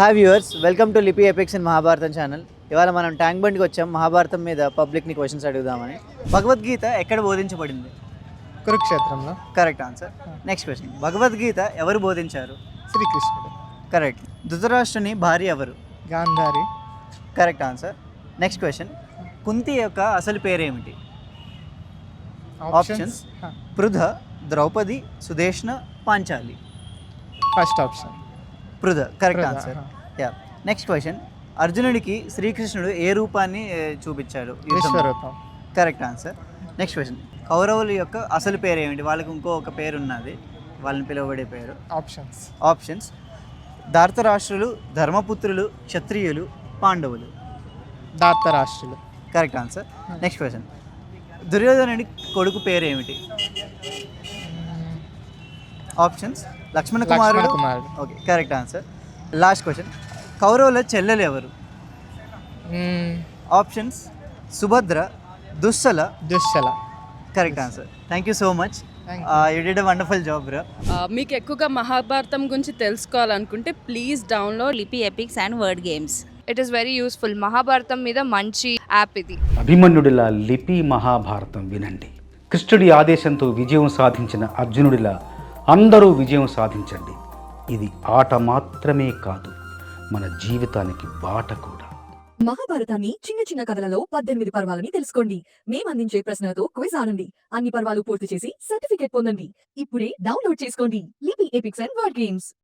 Hi viewers welcome to Lipi epics in Mahabharatam channel ఇవాళ మనం tank బండ్కి వచ్చాం. మహాభారతం మీద పబ్లిక్ని క్వశ్చన్స్ అడుగుదామని. భగవద్గీత ఎక్కడ బోధించబడింది? కురుక్షేత్రంలో. Correct answer next question Bhagavad Gita ఎవరు బోధించారు? శ్రీకృష్ణుడు. కరెక్ట్ ధృతరాష్ట్రుని భార్య ఎవరు? Gandhari. Correct answer next question Kunti యొక్క అసలు పేరేమిటి? Options. Pritha Draupadi Sudeshna Panchali. First option Pritha correct answer. Yeah next question అర్జునుడికి శ్రీకృష్ణుడు ఏ రూపాన్ని చూపించాడు? కరెక్ట్ ఆన్సర్ నెక్స్ట్ క్వశ్చన్ కౌరవుల యొక్క అసలు పేరు ఏమిటి? వాళ్ళకి ఇంకో ఒక పేరు ఉన్నది. వాళ్ళని పిలువబడే పేరు. ఆప్షన్స్ ఆప్షన్స్ ధార్తరాష్ట్రులు ధర్మపుత్రులు క్షత్రియులు పాండవులు. దార్తరాష్ట్రులు కరెక్ట్ ఆన్సర్ నెక్స్ట్ క్వశ్చన్ దుర్యోధనుడి కొడుకు పేరు ఏమిటి? ఆప్షన్స్? లక్ష్మణ కుమారుడు? కుమారుడు. Okay correct answer. Last question. కౌరవుల చెల్లెలు ఎవరు. Options Subhadra Dussala. Dushala correct answer. Thank you so much you did wonderful job bro మీకు ఎక్కువగా మహాభారతం గురించి తెలుసుకోవాలనుకుంటే please download Lipi epics and word games it is very useful Mahabharatam మీద మంచి app ఇది. అభిమన్యుడిలా లిపి మహాభారతం వినండి. కృష్ణుడి ఆదేశంతో విజయం సాధించిన అర్జునుడిలా అందరూ విజయం సాధించండి. ఇది ఆట మాత్రమే కాదు మన జీవితానికి బాట కూడా. మహాభారతాన్ని చిన్న చిన్న కథలలో పద్దెనిమిది పర్వాలని తెలుసుకోండి. మేము అందించే ప్రశ్నలతో క్విజ్ ఆడండి అన్ని పర్వాలు పూర్తి చేసి సర్టిఫికేట్ పొందండి. ఇప్పుడే డౌన్లోడ్ చేసుకోండి. లిపి ఎపిక్స్ అండ్ వర్డ్ గేమ్స్.